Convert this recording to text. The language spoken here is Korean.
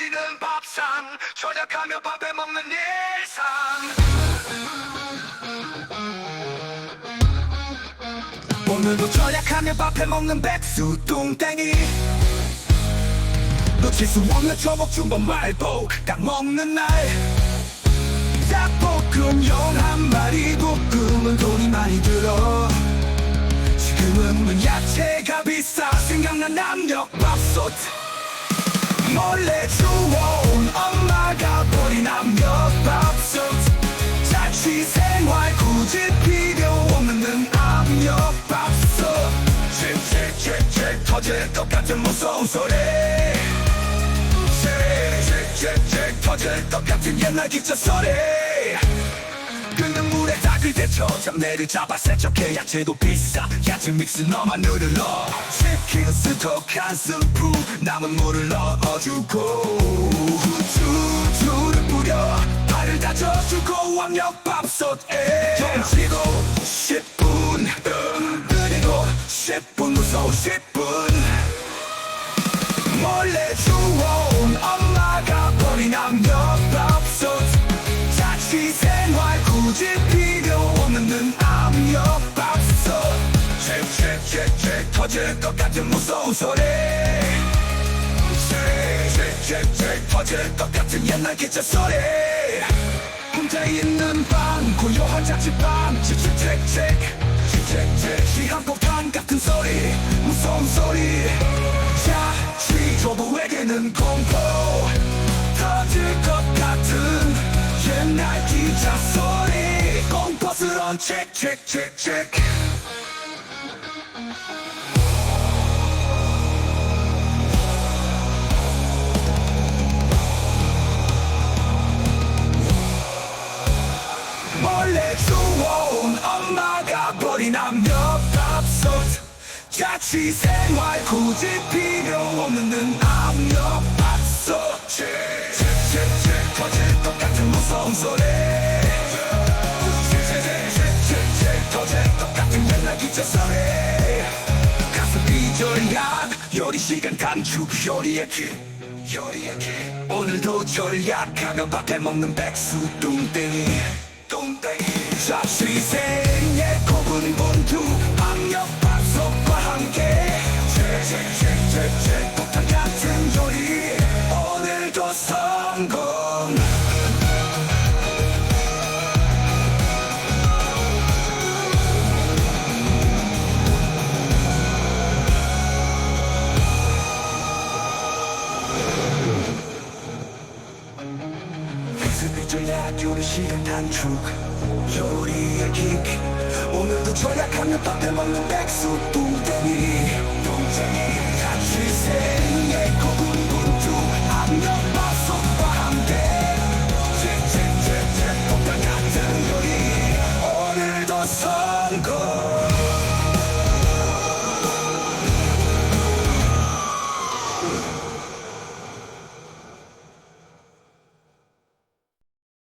터지는 밥상 절약하며 밥에 먹는 일상. 오늘도 절약하며 밥해 먹는 백수 뚱땡이. 놓칠 수 없는 초복 중범 말복 딱 먹는 날. 닭볶음 용 한 마리 볶음은 돈이 많이 들어. 지금은 야채가 비싸 생각난 남녀밥솥 몰래 주워온 엄마가 버린 남녀밥솥. 자취생활 굳이 필요 없는 남녀밥솥. 칙칙칙칙 터질 것 같은 무서운 소리. 칙칙칙칙 터질 것 같은 옛날 기차 소리. 끓는 데쳐 잡내를 잡아 세척해 야채도 비싸. 야채 믹스 너만 누를러. 치킨 스톡 한 스푼 남은 물을 넣어주고. 후추주를 뿌려. 발을 다져주고 왕력밥솥에. 정치고 10분 그리고 10분 무서운 10분. 몰래 주워온 엄마가 버린 남녀밥솥. 자취생활 굳이 터질 것 같은 무서운 소리. 칙칙칙칙 터질 것 같은 옛날 기차 소리 혼자 있는 방 고요한 자취방 칙칙칙칙 칙칙칙 시한폭탄 같은 소리 무서운 소리 자취 조부에게는 공포 터질 것 같은 옛날 기차 소리 공포스런 칙칙칙칙 엄마가 버린 남녀밥솥. 자취 생활 굳이 필요 없는 남녀밥솥. 칙칙칙칙 터질 것 같은 무서운 소리. 칙칙칙칙 터질 것 같은 옛날 기차 소리. 가슴이 절약 요리 시간 단축 요리의 길 오늘도 절약하며 밥해 먹는 백수 뚱땡이. 뚱땡이. 자취생 칙칙칙칙칙 폭탄 같은 요리 오늘도 성공 가슴이 절약 요리 시간 단축 요리의 킥 오늘도 절약하며 밥해 먹는 백수 뚱땡이 go